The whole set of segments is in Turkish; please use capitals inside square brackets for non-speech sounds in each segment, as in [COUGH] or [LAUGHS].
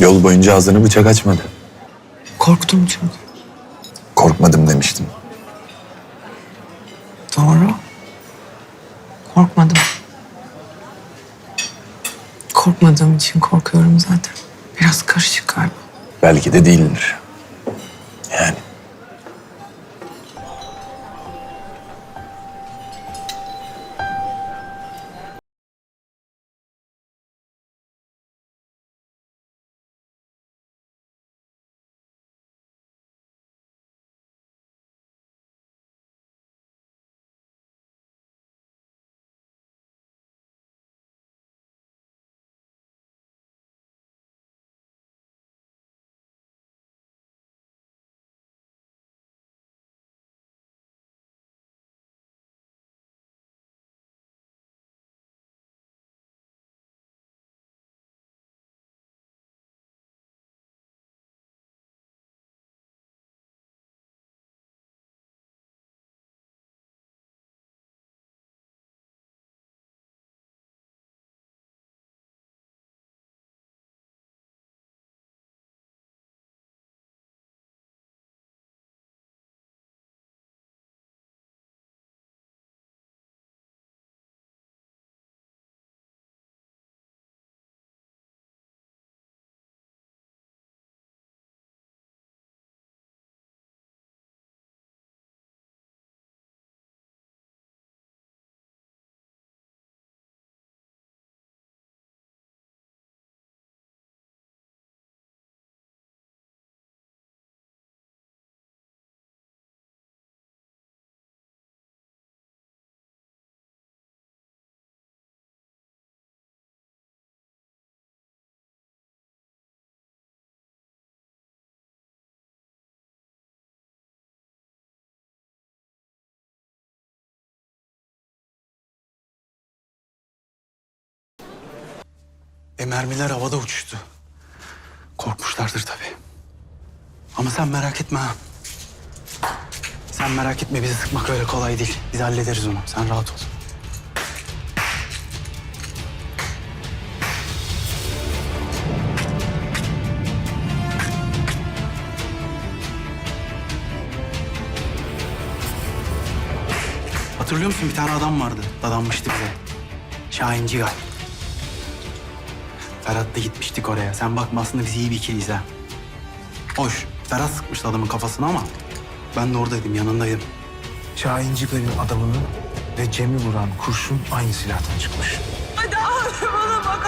Yol boyunca ağzını bıçak açmadı. Korktum çünkü. Korkmadım demiştim. Doğru. Korkmadım. Korkmadığım için korkuyorum zaten. Biraz karışık galiba. Belki de değildir. Yani. E mermiler havada uçuştu. Korkmuşlardır tabii. Ama sen merak etme ha. Sen merak etme bizi sıkmak öyle kolay değil. Biz hallederiz onu. Sen rahat ol. Hatırlıyor musun bir tane adam vardı. Dadanmıştı bize. Şahin Cigal. Ferhat'la gitmiştik oraya. Sen bakma aslında biz iyi bir ikiliyiz ha. Hoş. Ferhat sıkmıştı adamın kafasına ama ben de oradaydım, yanındaydım. Şahin Cigal'in adamının ve Cem'i vuran kurşun aynı silahtan çıkmış. Hadi abi bana bak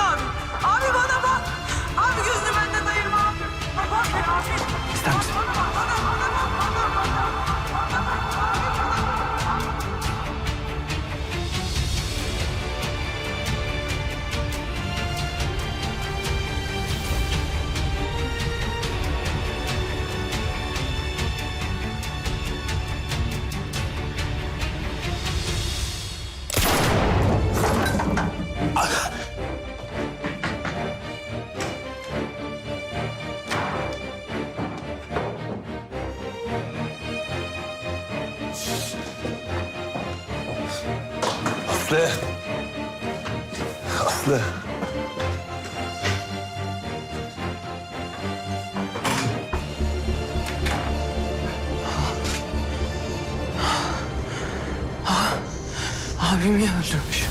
Abimi öldürmüş.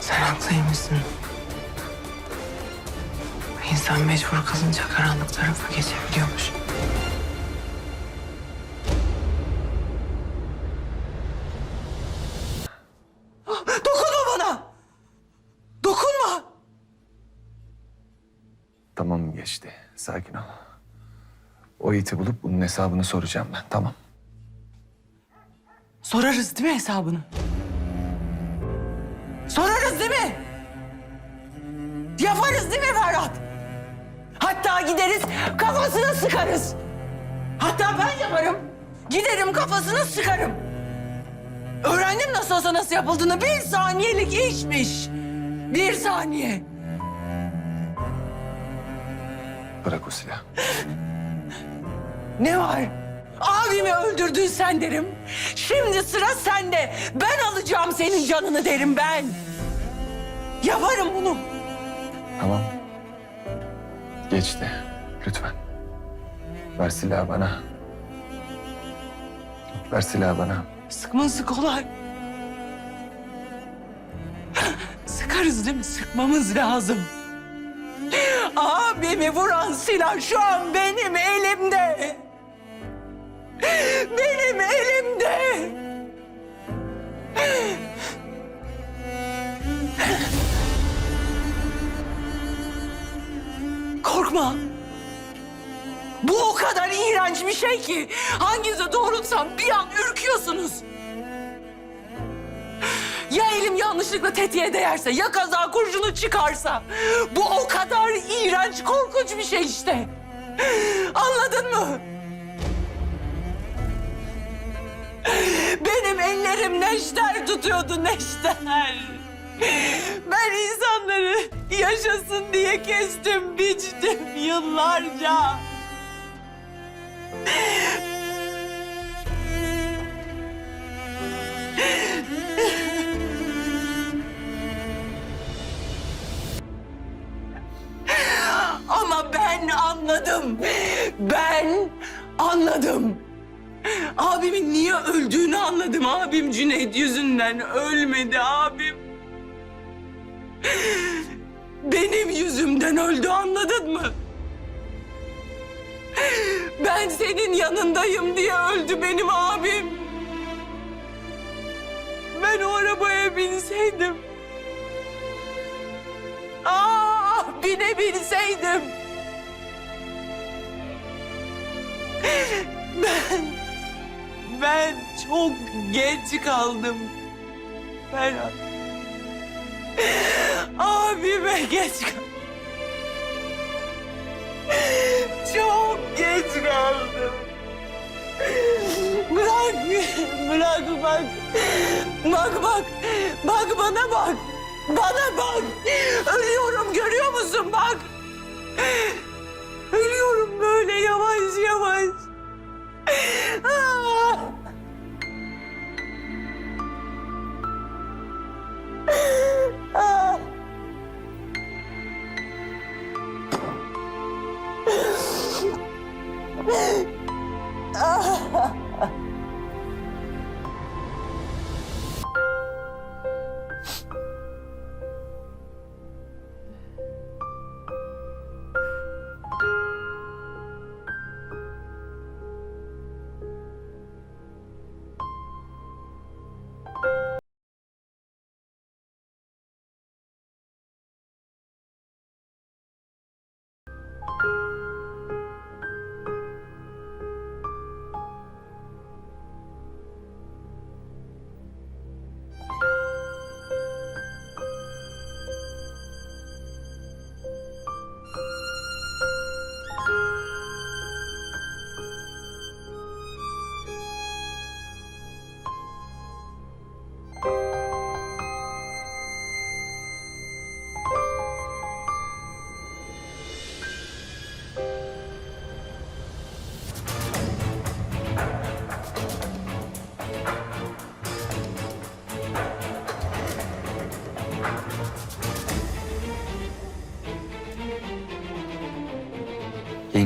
Sen haklıymışsın. İnsan mecbur kalınca karanlık tarafa geçebiliyormuş. Geçti. Sakin ol. O iti bulup bunun hesabını soracağım ben. Tamam. Sorarız değil mi hesabını? Sorarız değil mi? Yaparız değil mi Ferhat? Hatta gideriz kafasına sıkarız. Hatta ben yaparım. Giderim kafasına sıkarım. Öğrendim nasıl olsa nasıl yapıldığını. Bir saniyelik işmiş. Bir saniye. Bırak o silahı. Ne var? Abimi öldürdün sen derim. Şimdi sıra sende. Ben alacağım senin canını derim ben. Yaparım bunu. Tamam. Geçti. Lütfen. Ver silahı bana. Ver silahı bana. Sıkması kolay. Sıkarız değil mi? Sıkmamız lazım. Abimi vuran silah şu an benim elimde. Benim elimde. Korkma. Bu o kadar iğrenç bir şey ki hanginize doğrultsam bir an ürküyorsunuz. Ya elim yanlışlıkla tetiğe değerse, ya kaza kurşunu çıkarsa. Bu o kadar iğrenç, korkunç bir şey işte. Anladın mı? Benim ellerim neşter tutuyordu, neşter. Ben insanları yaşasın diye kestim, biçtim yıllarca. Anladım. Ben anladım. Abimin niye öldüğünü anladım. Abim Cüneyt yüzünden ölmedi abim. Benim yüzümden öldü anladın mı? Ben senin yanındayım diye öldü benim abim. Ben o arabaya binseydim. Aa, binebilseydim. [LAUGHS] Ben, ben çok geç kaldım. Ferhat. Abime geç kaldım. Çok geç kaldım. Bırak, bırak bak. Bak bak, bak bana bak. Bana bak. Ölüyorum görüyor musun bak. Yavaş yavaş.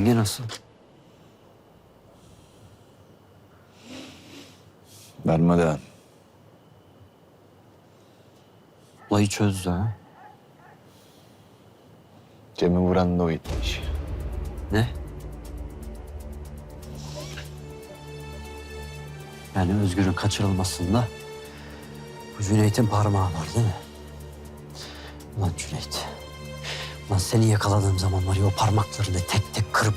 Yenge nasıl? Darmadağın. Olayı çözdü ha. Cem'i vuran da o itmiş. Ne? Yani Özgür'ün kaçırılmasında bu Cüneyt'in parmağı var değil mi? Ulan Cüneyt. Ulan seni yakaladığım zaman var ya o parmaklarını tek tek kırıp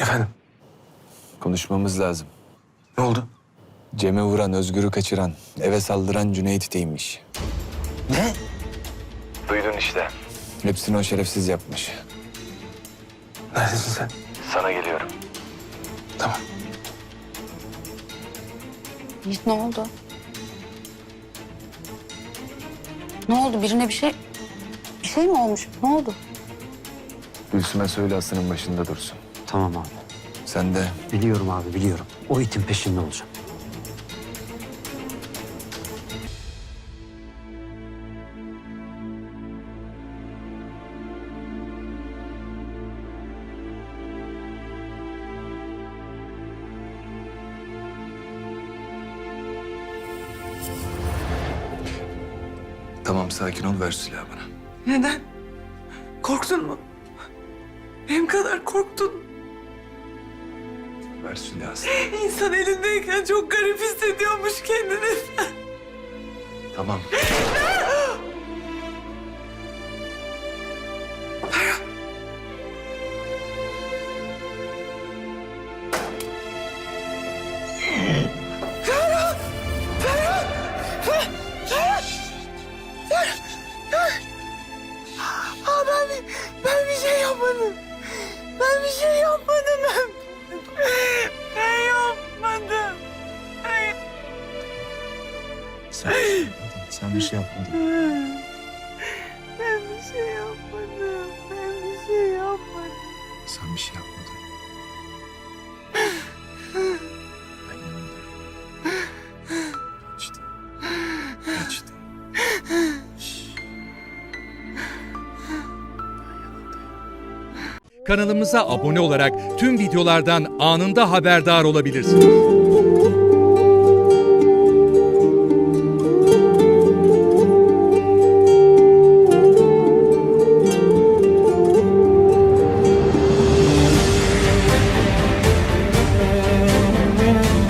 Efendim Konuşmamız lazım. ne oldu? Cem'i vuran, Özgür'ü kaçıran, eve saldıran Cüneyt İteymiş. Ne? Duydun işte. Hepsini o şerefsiz yapmış. Neredesin sen? Sana geliyorum. Tamam. Yiğit ne oldu? Ne oldu? Birine bir şey... Bir şey mi olmuş? Ne oldu? Gülsüm'e söyle Aslı'nın başında dursun. Tamam abi. Sen de Biliyorum abi biliyorum. O itin peşinde olacağım. Tamam sakin ol ver silahı bana. Neden? Korktun mu? Benim kadar korktun. Ver silahı. İnsan elindeyken çok garip hissediyormuş kendini. Tamam. Sen, sen bir şey yapmadın. Ben bir şey yapmadım. Ben bir şey yapmadım. Sen bir şey yapmadın. Ben yanındayım. Geçti. Geçti. Kanalımıza abone olarak tüm videolardan anında haberdar olabilirsiniz.